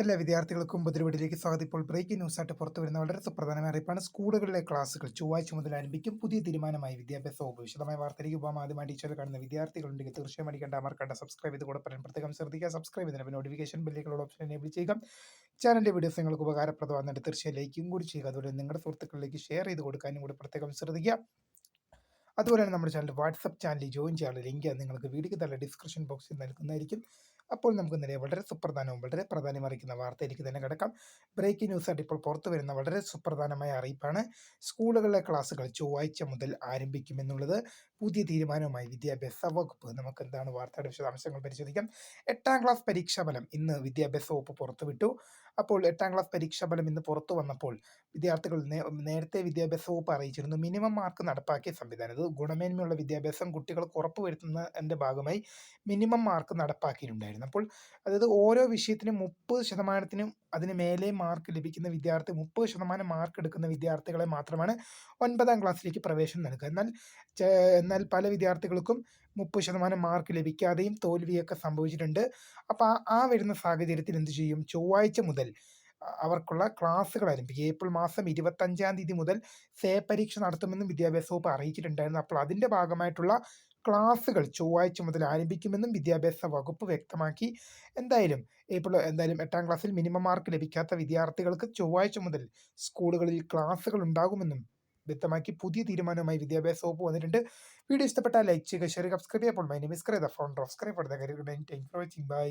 എല്ലാ വിദ്യാർത്ഥികൾക്കും പുതിരുവീടിലേക്ക് സ്വാഗതം. ഇപ്പോൾ ബ്രേക്കിംഗ് ന്യൂസ് ആയിട്ട് പുറത്തു വരുന്ന വളരെ സുപ്രധാനമായ അറിയിപ്പാണ്. സ്കൂളുകളിലെ ക്ലാസ്സുകൾ ചൊവ്വാഴ്ച മുതൽ ആരംഭിക്കും. പുതിയ തീരുമാനമായി വിദ്യാഭ്യാസ വകുപ്പ് വിശദമായ വാർത്തയിലേക്ക് പോകാം. ആദ്യമായി ടീച്ചർ കാണുന്ന വിദ്യാർത്ഥികളുണ്ടെങ്കിൽ തീർച്ചയായും അടിക്കേണ്ട അമർക്കേണ്ട സബ്സ്ക്രൈബ് ചെയ്ത് കൂടെ പറയാൻ പ്രത്യേകം ശ്രദ്ധിക്കുക. സബ്സ്ക്രൈബ് ചെയ്യുന്ന നോട്ടിഫിക്കേഷൻ ബെല്ലുകളുടെ ഓപ്ഷൻ എനേബിൾ ചെയ്യുക. ചാനലിന്റെ വീഡിയോസ് നിങ്ങൾക്ക് ഉപകാരപ്രദമാകുന്നുണ്ട്. തീർച്ചയായും ലൈക്കും കൂടി ചെയ്യുക. അതുപോലെ നിങ്ങളുടെ സുഹൃത്തുക്കളിലേക്ക് ഷെയർ ചെയ്ത് കൊടുക്കാനും കൂടി പ്രത്യേകം ശ്രദ്ധിക്കുക. അതുപോലെ തന്നെ നമ്മുടെ ചാനൽ വാട്സപ്പ് ചാനലിൽ ജോയിൻ ചെയ്യാനുള്ള ലിങ്ക് നിങ്ങൾക്ക് വീഡിയോക്ക് തന്നെ ഡിസ്ക്രിപ്ഷൻ ബോക്സിൽ നൽകുന്നതായിരിക്കും. അപ്പോൾ നമുക്ക് ഇന്നലെ വളരെ സുപ്രധാനവും വളരെ പ്രാധാന്യമറിയിക്കുന്ന വാർത്തയിലേക്ക് തന്നെ കിടക്കാം. ബ്രേക്കിംഗ് ന്യൂസായിട്ട് ഇപ്പോൾ പുറത്തു വരുന്ന വളരെ സുപ്രധാനമായ അറിയിപ്പാണ്. സ്കൂളുകളിലെ ക്ലാസ്സുകൾ ചൊവ്വാഴ്ച മുതൽ ആരംഭിക്കുമെന്നുള്ളത് പുതിയ തീരുമാനവുമായി വിദ്യാഭ്യാസ വകുപ്പ്. നമുക്ക് എന്താണ് വാർത്തയുടെ വിശദാംശങ്ങൾ പരിശോധിക്കാം. എട്ടാം ക്ലാസ് പരീക്ഷാഫലം ഇന്ന് വിദ്യാഭ്യാസ വകുപ്പ് പുറത്തുവിട്ടു. അപ്പോൾ എട്ടാം ക്ലാസ് പരീക്ഷാ ഫലം ഇന്ന് പുറത്തു വന്നപ്പോൾ വിദ്യാർത്ഥികൾ നേരത്തെ വിദ്യാഭ്യാസ വകുപ്പ് അറിയിച്ചിരുന്നു. മിനിമം മാർക്ക് നടപ്പാക്കിയ സംവിധാനം. ഇത് ഗുണമേന്മയുള്ള വിദ്യാഭ്യാസം കുട്ടികൾക്ക് ഉറപ്പുവരുത്തുന്നതിന്റെ ഭാഗമായി മിനിമം മാർക്ക് നടപ്പാക്കിയിട്ടുണ്ടായിരുന്നു. അപ്പോൾ അതായത് ഓരോ വിഷയത്തിനും മുപ്പത് ശതമാനത്തിനും അതിന് മേലെ മാർക്ക് ലഭിക്കുന്ന വിദ്യാർത്ഥി മുപ്പത് ശതമാനം മാർക്ക് എടുക്കുന്ന വിദ്യാർത്ഥികളെ മാത്രമാണ് ഒൻപതാം ക്ലാസ്സിലേക്ക് പ്രവേശനം നൽകുക. എന്നാൽ എന്നാൽ പല വിദ്യാർത്ഥികൾക്കും മുപ്പത് ശതമാനം മാർക്ക് ലഭിക്കാതെയും തോൽവിയൊക്കെ സംഭവിച്ചിട്ടുണ്ട്. അപ്പോൾ ആ വരുന്ന സാഹചര്യത്തിൽ എന്ത് ചെയ്യും? ചൊവ്വാഴ്ച മുതൽ അവർക്കുള്ള ക്ലാസ്സുകൾ ആരംഭിക്കും. ഏപ്രിൽ മാസം ഇരുപത്തഞ്ചാം തീയതി മുതൽ സേ പരീക്ഷ നടത്തുമെന്നും വിദ്യാഭ്യാസ വകുപ്പ് അറിയിച്ചിട്ടുണ്ടായിരുന്നു. അപ്പോൾ അതിന്റെ ഭാഗമായിട്ടുള്ള ക്ലാസ്സുകൾ ചൊവ്വാഴ്ച മുതൽ ആരംഭിക്കുമെന്നും വിദ്യാഭ്യാസ വകുപ്പ് വ്യക്തമാക്കി. എന്തായാലും ഏപ്രിൽ എന്തായാലും എട്ടാം ക്ലാസ്സിൽ മിനിമം മാർക്ക് ലഭിക്കാത്ത വിദ്യാർത്ഥികൾക്ക് ചൊവ്വാഴ്ച മുതൽ സ്കൂളുകളിൽ ക്ലാസ്സുകൾ ഉണ്ടാകുമെന്നും വ്യക്തമാക്കി പുതിയ തീരുമാനവുമായി വിദ്യാഭ്യാസ വകുപ്പ് വന്നിട്ടുണ്ട്. വീഡിയോ ഇഷ്ടപ്പെട്ടാൽ ലൈക്ക് ചെയ്യുക ഷെയർ സബ്സ്ക്രൈബ് ചെയ്യാൻ my name is cry the phone subscribe for the കാര്യം താങ്ക് ഫോർ വാച്ചിങ് ബൈ